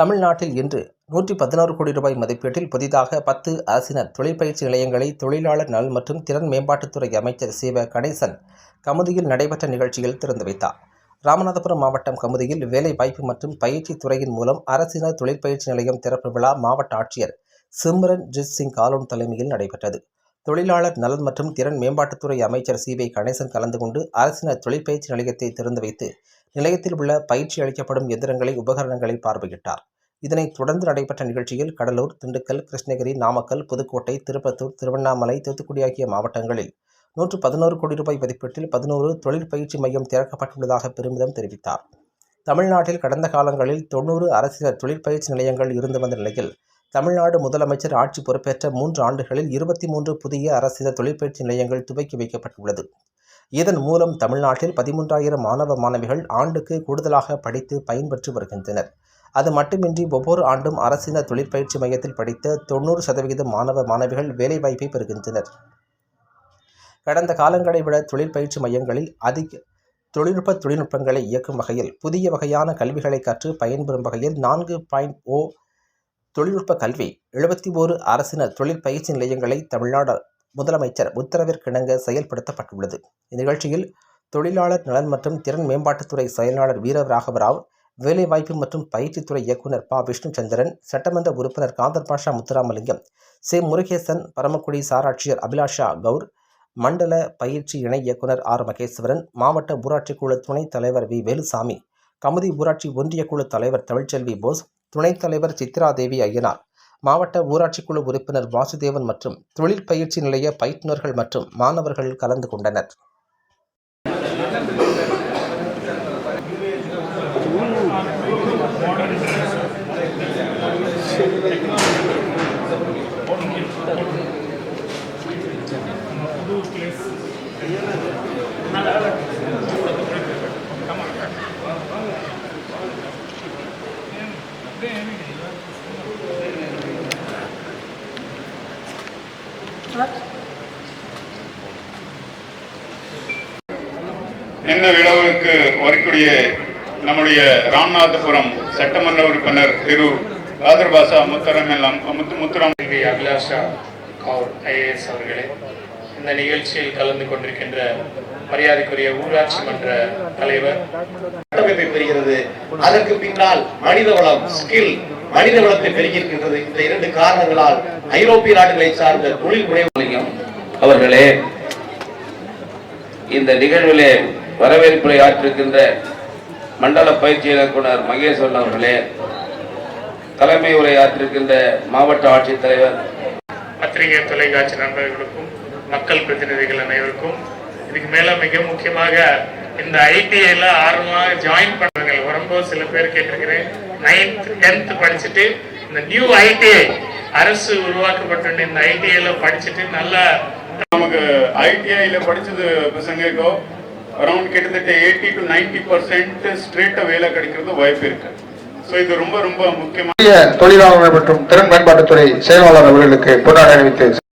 தமிழ்நாட்டில் இன்று நூற்றி பதினாறு கோடி ரூபாய் மதிப்பீட்டில் புதிதாக பத்து அரசினர் தொழிற்பயிற்சி நிலையங்களை தொழிலாளர் நலன் மற்றும் திறன் மேம்பாட்டுத்துறை அமைச்சர் சிவ கணேசன் கமுதியில் நடைபெற்ற நிகழ்ச்சியில் திறந்து வைத்தார். ராமநாதபுரம் மாவட்டம் கமுதியில் வேலை வாய்ப்பு மற்றும் பயிற்சி துறையின் மூலம் அரசினர் தொழிற்பயிற்சி நிலையம் திறப்பு விழா மாவட்ட ஆட்சியர் சிம்ரன் ஜித் சிங் காலோன் தலைமையில் நடைபெற்றது. தொழிலாளர் நலன் மற்றும் திறன் மேம்பாட்டுத்துறை அமைச்சர் சி வை கணேசன் கலந்து கொண்டு அரசினர் தொழிற்பயிற்சி நிலையத்தை திறந்து வைத்து நிலையத்தில் உள்ள பயிற்சி அளிக்கப்படும் எந்திரங்களை உபகரணங்களை பார்வையிட்டார். இதனைத் தொடர்ந்து நடைபெற்ற நிகழ்ச்சியில் கடலூர் திண்டுக்கல் கிருஷ்ணகிரி நாமக்கல் புதுக்கோட்டை திருப்பத்தூர் திருவண்ணாமலை தூத்துக்குடி ஆகிய மாவட்டங்களில் நூற்று பதினோரு கோடி ரூபாய் மதிப்பீட்டில் பதினோரு தொழிற்பயிற்சி மையம் திறக்கப்பட்டுள்ளதாக பெருமிதம் தெரிவித்தார். தமிழ்நாட்டில் கடந்த காலங்களில் தொண்ணூறு அரசியல் தொழிற்பயிற்சி நிலையங்கள் இருந்து வந்த நிலையில் தமிழ்நாடு முதலமைச்சர் ஆட்சி பொறுப்பேற்ற மூன்று ஆண்டுகளில் இருபத்தி மூன்று புதிய அரசியல் தொழிற்பயிற்சி நிலையங்கள் துவக்கி வைக்கப்பட்டுள்ளது. இதன் மூலம் தமிழ்நாட்டில் பதிமூன்றாயிரம் மாணவ மாணவிகள் ஆண்டுக்கு கூடுதலாக படித்து பயன்பெற்று வருகின்றனர். அது மட்டுமின்றி ஒவ்வொரு ஆண்டும் அரசினர் தொழிற்பயிற்சி மையத்தில் படித்த தொண்ணூறு சதவிகிதம் மாணவ மாணவிகள் வேலைவாய்ப்பை பெறுகின்றனர். கடந்த காலங்களை விட தொழிற்பயிற்சி மையங்களில் அதிக தொழில்நுட்ப தொழில்நுட்பங்களை இயக்கும் வகையில் புதிய வகையான கல்விகளை கற்று பயன்பெறும் வகையில் நான்கு பாயிண்ட் ஓ தொழில்நுட்ப கல்வி எழுபத்தி ஓரு அரசினர் தொழிற்பயிற்சி நிலையங்களை தமிழ்நாடு முதலமைச்சர் உத்தரவிற்கிணங்க செயல்படுத்தப்பட்டுள்ளது. இந்நிகழ்ச்சியில் தொழிலாளர் நலன் மற்றும் திறன் மேம்பாட்டுத்துறை செயலாளர் வீர ராகவராவ் வேலைவாய்ப்பு மற்றும் பயிற்சித்துறை இயக்குநர் விஷ்ணு விஷ்ணுச்சந்திரன் சட்டமன்ற உறுப்பினர் காந்தர் பாஷா முத்துராமலிங்கம் சி. முருகேசன் பரமக்குடி சாராட்சியர் அபிலாஷா கவுர் மண்டல பயிற்சி இணை இயக்குனர் ஆர். மகேஸ்வரன் மாவட்ட ஊராட்சி குழு துணைத் தலைவர் வி. வேலுசாமி கமுதி ஊராட்சி ஒன்றிய குழு தலைவர் தமிழ்ச்செல்வி போஸ் துணைத் தலைவர் சித்ரா தேவி ஐயனார் மாவட்ட ஊராட்சி குழு உறுப்பினர் வாசுதேவன் மற்றும் தொழில் பயிற்சி நிலைய பயிற்றுநர்கள் மற்றும் மாணவர்கள் கலந்து கொண்டனர். இந்த விழாவுக்கு வரக்கூடிய நம்முடைய ராமநாதபுரம் சட்டமன்ற உறுப்பினர் திரு ராதர்பாசா பாஷா முத்தரமெல்லாம் முத்து முத்துராம் அபிலாஷா கவுர் ஐஏஎஸ் அவர்களே இந்த நிகழ்ச்சியில் கலந்து கொண்டிருக்கின்ற மரியாதைக்குரிய ஊராட்சி மன்ற தலைவர். கட்டமைப்பை பெறுகிறது. அதற்கு பின்னால் மனித வளம் ஸ்கில் மனித வளத்தை பெருகியிருக்கின்றது. இந்த இரண்டு காரணங்களால் ஐரோப்பிய நாடுகளை சார்ந்த தொழில் முனைவலையும் அவர்களே இந்த நிகழ்விலே வரவேற்புரை ஆற்றிருக்கின்ற மண்டல பயிற்சி இயக்குனர் மகேஸ்வரன் அவர்களே தலைமை உரை ஆற்றிருக்கின்ற மாவட்ட ஆட்சித்தலைவர். பத்திரிகை தொலைக்காட்சி நண்பர்களுக்கும் மக்கள் பிரதிநிதிகள் அனைவருக்கும் இதுக்கு மேல மிக முக்கியமாக இந்த ஐடிஐல ஆர்வமாக ஜாயின் பண்றவங்க வரும்போது சில பேர் கேட்டிருக்கிறேன் நைன்த் டென்த் படிச்சுட்டு இந்த நியூ ஐடிஐ அரசு உருவாக்கப்பட்ட இந்த ஐடிஐல படிச்சுட்டு நல்லா நமக்கு ஐடிஐல படிச்சது பசங்களுக்கோ அரௌண்ட் கிட்டத்தட்ட எயிட்டி டு நைன்டி பர்சன்ட் ஸ்ட்ரெயிட்டா வேலை கிடைக்கிறது வாய்ப்பு இருக்கு. ஸோ இது ரொம்ப ரொம்ப முக்கியமான தொழிலாளர் மற்றும் திறன் மேம்பாட்டுத்துறை செயலாளர் அவர்களுக்கு பொன்னாடை அணிவித்து